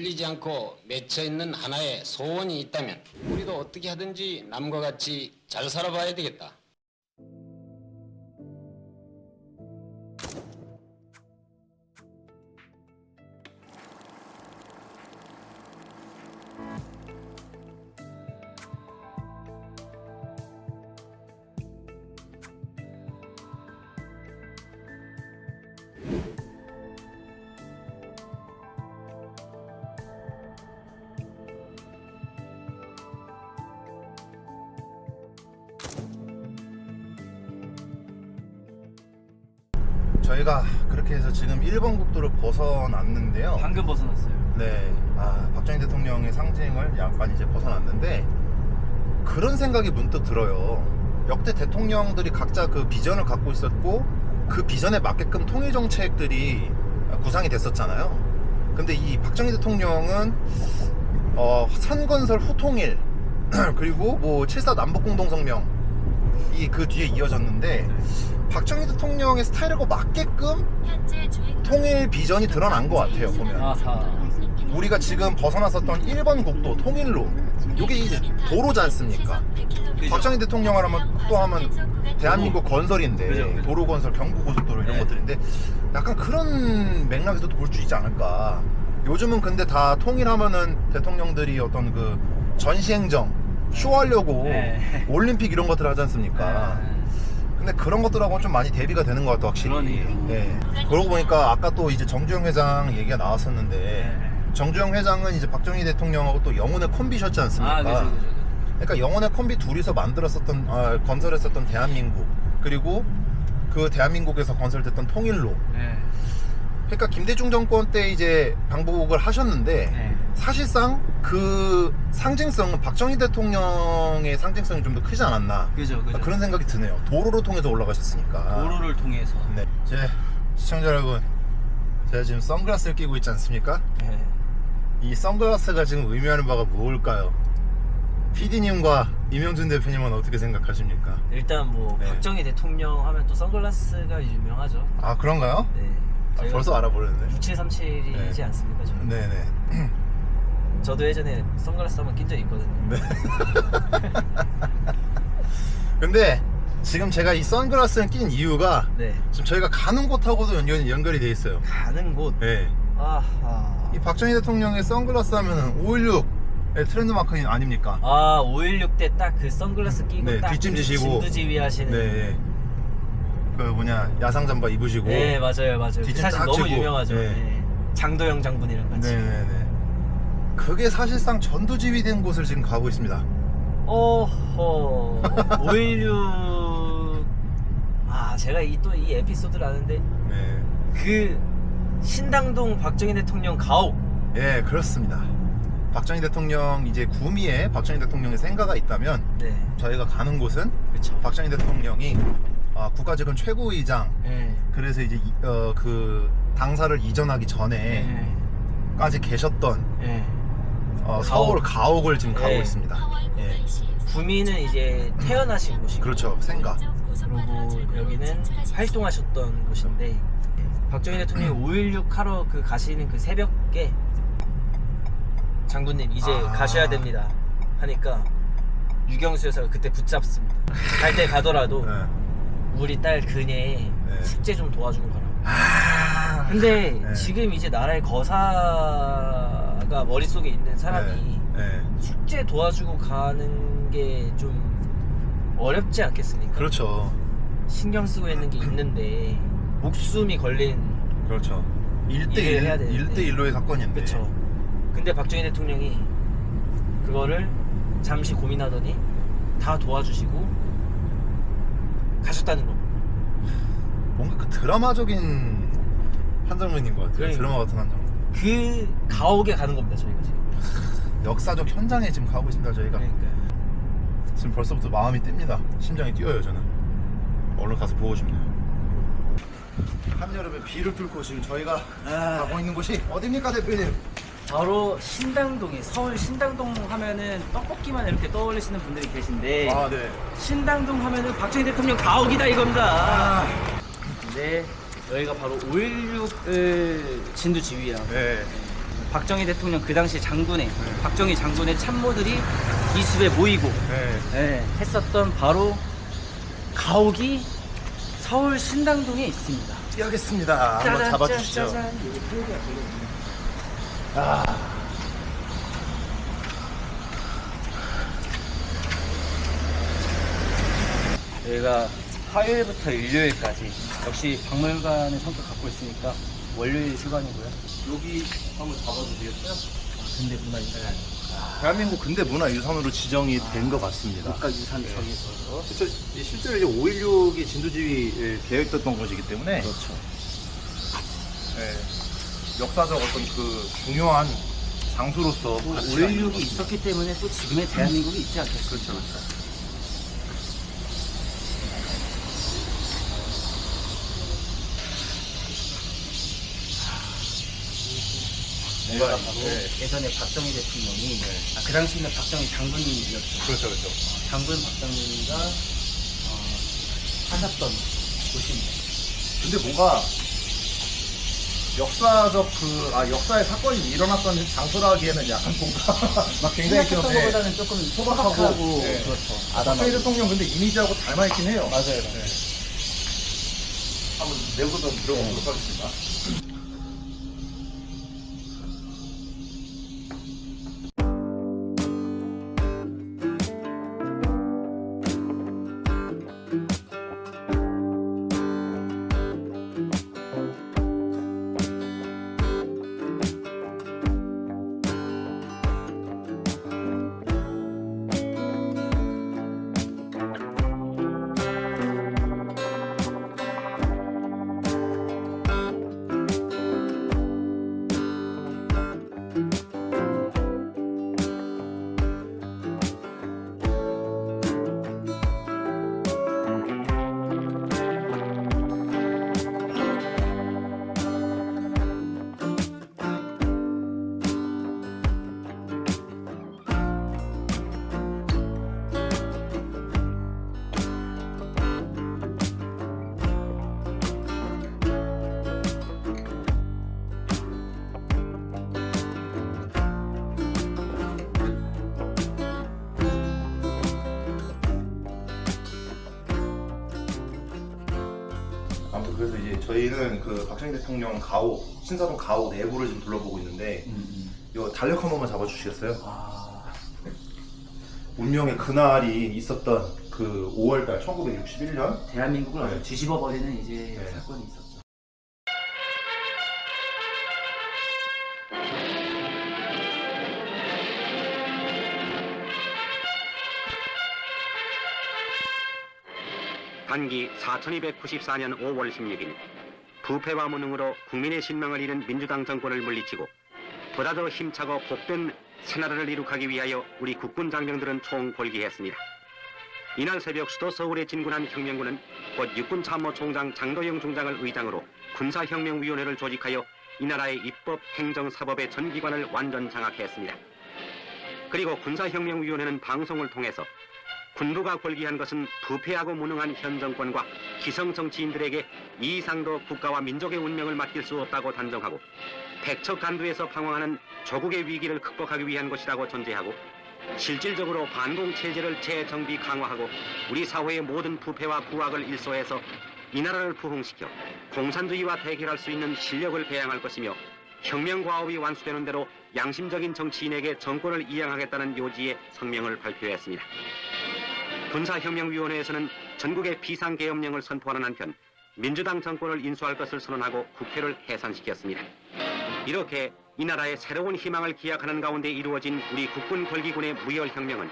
풀리지 않고 맺혀 있는 하나의 소원이 있다면 우리도 어떻게 하든지 남과 같이 잘 살아봐야 되겠다. 저희가 그렇게 해서 지금 1번 국도를 벗어났는데요. 방금 벗어났어요. 네, 아, 박정희 대통령의 상징을 약간 이제 벗어났는데 그런 생각이 문득 들어요. 역대 대통령들이 각자 그 비전을 갖고 있었고 그 비전에 맞게끔 통일 정책들이 구상이 됐었잖아요. 근데 이 박정희 대통령은 어, 산건설 후통일 그리고 뭐 7.4 남북 공동성명 이 그 뒤에 이어졌는데 박정희 대통령의 스타일하고 맞게끔 통일 비전이 드러난 것 같아요 보면 아하. 우리가 지금 벗어났었던 1번 국도 통일로 이게 이제 도로지 않습니까? 박정희 대통령 하면 또 하면 대한민국 건설인데 그죠, 그죠. 도로 건설, 경부 고속도로 이런 네. 것들인데 약간 그런 맥락에서도 볼 수 있지 않을까. 요즘은 근데 다 통일하면은 대통령들이 어떤 그 전시행정 쇼하려고 네. 올림픽 이런 것들 하지 않습니까? 근데 그런 것들하고는 좀 많이 대비가 되는 것 같아 확실히. 그러네요. 네. 그러고 보니까 아까 또 이제 정주영 회장 얘기가 나왔었는데 네. 정주영 회장은 이제 박정희 대통령하고 또 영혼의 콤비셨지 않습니까? 아, 그죠, 그죠. 그러니까 영혼의 콤비 둘이서 만들었었던 아, 건설했었던 대한민국 그리고 그 대한민국에서 건설됐던 통일로. 네. 그러니까 김대중 정권 때 이제 방북을 하셨는데 네. 사실상 그 상징성은 박정희 대통령의 상징성이 좀 더 크지 않았나 그죠, 그죠. 그런 생각이 드네요. 도로를 통해서 올라가셨으니까. 도로를 통해서. 네. 제 시청자 여러분, 제가 지금 선글라스를 끼고 있지 않습니까? 네. 이 선글라스가 지금 의미하는 바가 무엇일까요? PD님과 이명준 대표님은 어떻게 생각하십니까? 일단 뭐 네. 박정희 대통령 하면 또 선글라스가 유명하죠. 아 그런가요? 네. 아, 저희가 벌써 알아버렸네. 6737이지 네. 않습니까? 저희? 네네. 저도 예전에 선글라스 한번 낀적 있거든요. 네. 근데 지금 제가 이 선글라스를 낀 이유가 네. 지금 저희가 가는 곳하고도 연결, 연결이 돼 있어요. 가는 곳. 네. 아하. 이 박정희 대통령의 선글라스 하면은 516의 트렌드 마크 아닙니까? 아, 516 때 딱 그 선글라스 끼고 네, 딱 뒷짐 그 지시고. 진두지휘 하시는. 네. 그 뭐냐 야상 잠바 입으시고. 네, 맞아요, 맞아요. 그 뒷짐 딱 너무. 유명하죠. 네. 네. 장도영 장군이랑 같이. 네네네. 그게 사실상 전두지휘된 곳을 지금 가고 있습니다. 어허 516아 제가 이 또 이 에피소드를 아는데 네. 그 신당동 박정희 대통령 가옥 예, 그렇습니다. 박정희 대통령 이제 구미에 박정희 대통령의 생가가 있다면 네 저희가 가는 곳은 그쵸 박정희 대통령이 아, 국가재건 최고의장 네. 그래서 이제 이- 어, 그 당사를 이전하기 전에까지 네. 계셨던 네. 어. 서울 가옥을 지금 가고 네. 있습니다. 예. 구미는 이제 태어나신 곳이고 그렇죠. 생가. 그리고 여기는 활동하셨던 곳인데 박정희 대통령이 516 하러 그 가시는 그 새벽에 장군님 이제 아. 가셔야 됩니다 하니까 유경수 여사가 그때 붙잡습니다 갈 때 가더라도 네. 우리 딸 그녀의 네. 숙제 좀 도와주고 가라 아. 근데 네. 지금 이제 나라의 거사 가 머릿속에 있는 사람이 네. 네. 숙제 도와주고 가는 게 좀 어렵지 않겠습니까? 그렇죠. 신경 쓰고 있는 게 있는데 목숨이 걸린 그렇죠. 1대1 일을 해야 되는데. 1대1로의 사건인데. 그쵸 근데 박정희 대통령이 그거를 잠시 고민하더니 다 도와주시고 가셨다는 겁니다 뭔가 그 드라마적인 한 장면인 것 같아요. 그러니까. 드라마 같은 한 장면. 그 가옥에 가는 겁니다 저희가 지금 역사적 현장에 지금 가고 있습니다. 저희가 그러니까 지금 벌써부터 마음이 뜁니다. 심장이 뛰어요 저는. 얼른 가서 보고 싶네요. 한여름에 비를 뚫고 지금 저희가 아. 가고 있는 곳이 어디입니까 대표님? 바로 신당동이 서울 신당동 하면은 떡볶이만 이렇게 떠올리시는 분들이 계신데 아 네. 신당동 하면은 박정희 대통령 가옥이다 이겁니다. 아, 근데 여기가 바로 516을 진두 지휘하고 네. 박정희 대통령 그 당시 장군의 박정희 장군의 참모들이 이 집에 모이고 네. 예, 했었던 바로 가옥이 서울 신당동에 있습니다. 뛰어겠습니다. 한번 짜잔, 잡아주시죠. 짜잔. 저희가 화요일부터 일요일까지 역시 박물관의 성격 갖고 있으니까 월요일 시간이고요. 여기 한번 잡아주시겠어요? 근대 문화유산 대한민국 근대 문화 유산으로 지정이 된 것 같습니다. 국가유산 정에서 그쵸, 이 실제로 이제 5.16이 진두지휘에 계획됐던 것이기 때문에 그렇죠. 네, 역사적 어떤 그 중요한 장소로서 가치가 있는 5.16이 있었기 때문에 또 지금의 대한민국이 있지 않겠습니까? 그렇죠, 그렇죠. 바로 네. 예전에 박정희 대통령이 아, 그 당시에는 박정희 장군이었죠. 그렇죠, 그렇죠. 장군 박정희가 어, 하셨던 곳입니다. 근데 뭔가 역사적 그, 아, 역사의 사건이 일어났던 장소라기에는 약간 뭔가 막 굉장히 좀, 생각했던 네, 것보다는 조금 소박하고, 소박하고 네. 그렇죠. 박정희 아담하고 대통령 근데 이미지하고 닮아있긴 해요. 맞아요. 네. 한번 내부도 들어보도록 하겠습니다. 그래서 이제 저희는 그 박정희 대통령 가오, 신사동 가오 내부를 지금 둘러보고 있는데 이거 달력 한 번만 잡아주시겠어요? 아, 운명의 그날이 있었던 그 5월달 1961년 대한민국을 네. 아주 뒤집어 버리는 이제 네. 사건이 있었죠. 단기 4294년 5월 16일 부패와 무능으로 국민의 신망을 잃은 민주당 정권을 물리치고 보다 더 힘차고 복된 새나라를 이룩하기 위하여 우리 국군 장병들은 총궐기했습니다. 이날 새벽 수도 서울에 진군한 혁명군은 곧 육군 참모 총장 장도영 중장을 의장으로 군사혁명위원회를 조직하여 이 나라의 입법, 행정, 사법의 전 기관을 완전 장악했습니다. 그리고 군사혁명위원회는 방송을 통해서 군부가 골기한 것은 부패하고 무능한 현 정권과 기성 정치인들에게 이 이상도 국가와 민족의 운명을 맡길 수 없다고 단정하고 백척 간두에서 방황하는 조국의 위기를 극복하기 위한 것이라고 전제하고 실질적으로 반공 체제를 재정비 강화하고 우리 사회의 모든 부패와 부악을 일소해서 이 나라를 부흥시켜 공산주의와 대결할 수 있는 실력을 배양할 것이며 혁명 과업이 완수되는 대로 양심적인 정치인에게 정권을 이양하겠다는 요지의 성명을 발표했습니다. 군사혁명위원회에서는 전국의 비상계엄령을 선포하는 한편 민주당 정권을 인수할 것을 선언하고 국회를 해산시켰습니다. 이렇게 이 나라의 새로운 희망을 기약하는 가운데 이루어진 우리 국군 걸기군의 무혈혁명은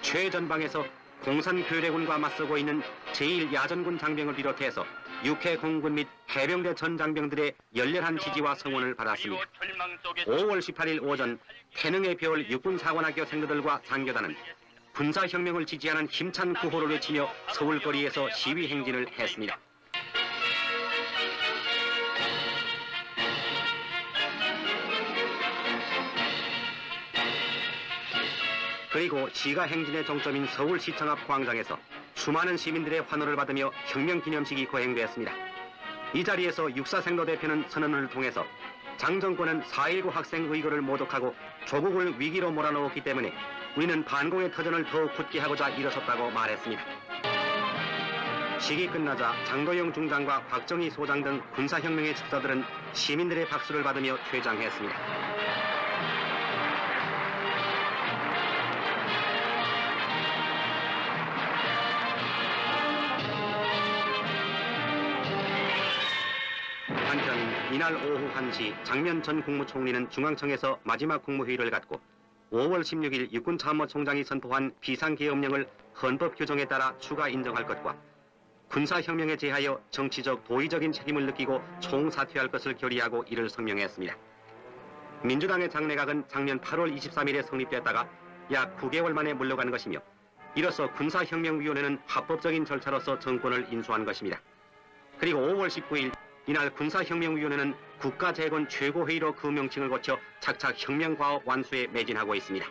최전방에서 공산 교래군과 맞서고 있는 제1야전군 장병을 비롯해서 육해 공군 및 해병대 전 장병들의 열렬한 지지와 성원을 받았습니다. 5월 18일 오전 태능의 별 육군사관학교 생도들과 상교단은 군사혁명을 지지하는 힘찬 구호를 외치며 서울 거리에서 시위 행진을 했습니다. 그리고 시가 행진의 정점인 서울시청 앞 광장에서 수많은 시민들의 환호를 받으며 혁명 기념식이 거행되었습니다. 이 자리에서 육사생도 대표는 선언을 통해서 장 정권은 4.19 학생 의거를 모독하고 조국을 위기로 몰아넣었기 때문에 우리는 반공의 터전을 더욱 굳게 하고자 일어섰다고 말했습니다. 시기 끝나자 장도영 중장과 박정희 소장 등 군사혁명의 집사들은 시민들의 박수를 받으며 퇴장했습니다. 한편 이날 오후 1시 장면 전 국무총리는 중앙청에서 마지막 국무회의를 갖고 5월 16일 육군 참모총장이 선포한 비상계엄령을 헌법 규정에 따라 추가 인정할 것과 군사혁명에 제하여 정치적 도의적인 책임을 느끼고 총사퇴할 것을 결의하고 이를 성명했습니다. 민주당의 장내각은 작년 8월 23일에 성립됐다가 약 9개월 만에 물러간 것이며 이로써 군사혁명위원회는 합법적인 절차로서 정권을 인수한 것입니다. 그리고 5월 19일 이날 군사혁명위원회는 국가재건 최고회의로 그 명칭을 거쳐 착착 혁명과업 완수에 매진하고 있습니다.